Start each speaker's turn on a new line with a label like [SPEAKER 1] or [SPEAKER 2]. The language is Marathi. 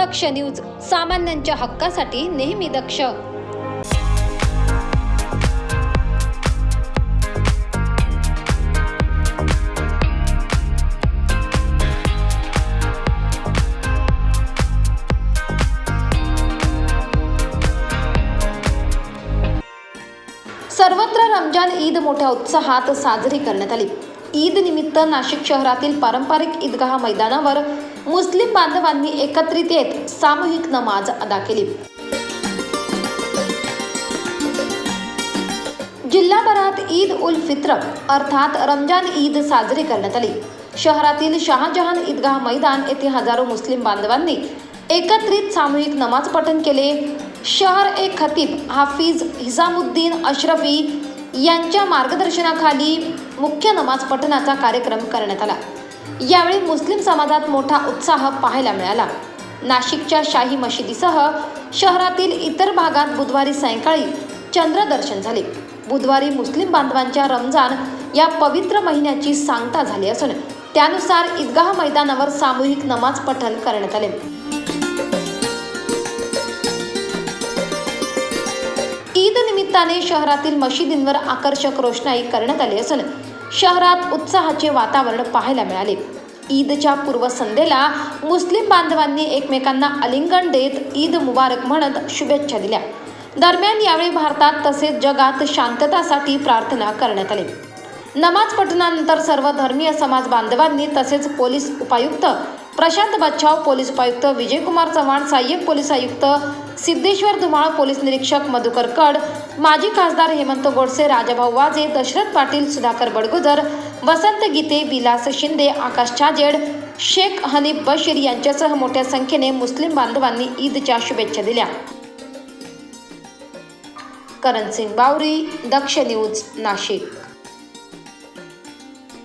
[SPEAKER 1] दक्ष न्यूज सामान्यांच्या हक्कासाठी नेहमी दक्ष. सर्वत्र रमजान ईद मोठ्या उत्साहात साजरी करण्यात आली. ईद निमित्त नाशिक शहरातील पारंपरिक ईदगाह मैदानावर मुस्लिम बांधवांनी एकत्रित येत सामूहिक नमाज अदा केली. जिल्हाभरात ईद उल फित्र अर्थात रमजान ईद साजरी करण्यात आली. शहरातील शहाजहान ईदगाह मैदान येथे हजारो मुस्लिम बांधवांनी एकत्रित सामूहिक नमाज पठण केले. शहर ए खतीब हाफिज हिजामुद्दीन अशरफी यांच्या मार्गदर्शनाखाली मुख्य नमाज पठणाचा कार्यक्रम करण्यात आला. यावेळी मुस्लिम समाजात मोठा उत्साह पाहायला मिळाला. नाशिकच्या शाही मशिदीसह शहरातील इतर भागात बुधवारी सायंकाळी चंद्रदर्शन झाले. बुधवारी मुस्लिम बांधवांच्या रमजान या पवित्र महिन्याची सांगता झाली असून त्यानुसार ईदगाह मैदानावर सामूहिक नमाज पठण करण्यात आले. ईद निमित्ताने शहरातील मशिदींवर आकर्षक रोषणाई करण्यात आली असून शहरात उत्साहाचे वातावरण पाहायला मिळाले. ईदच्या पूर्वसंध्येला मुस्लिम बांधवांनी एकमेकांना आलिंगन देत ईद मुबारक म्हणत शुभेच्छा दिल्या. दरम्यान यावेळी भारतात तसेच जगात शांततासाठी प्रार्थना करण्यात आली. नमाज पठणानंतर सर्व धर्मीय समाज बांधवांनी तसेच पोलीस उपायुक्त प्रशांत बच्छाव पोलीस उपायुक्त विजयकुमार चव्हाण सहाय्यक पोलीस आयुक्त सिद्धेश्वर धुमाळ पोलीस निरीक्षक मधुकर कड माजी खासदार हेमंत गोडसे राजाभाऊ वाजे दशरथ पाटील सुधाकर बडगुजर वसंत गीते विलास शिंदे आकाश छाजेड शेख हनीफ बशीर यांच्यासह मोठ्या संख्येने मुस्लिम बांधवांनी ईदच्या शुभेच्छा दिल्या. करण सिंग बावरी दक्ष न्यूज नाशिक.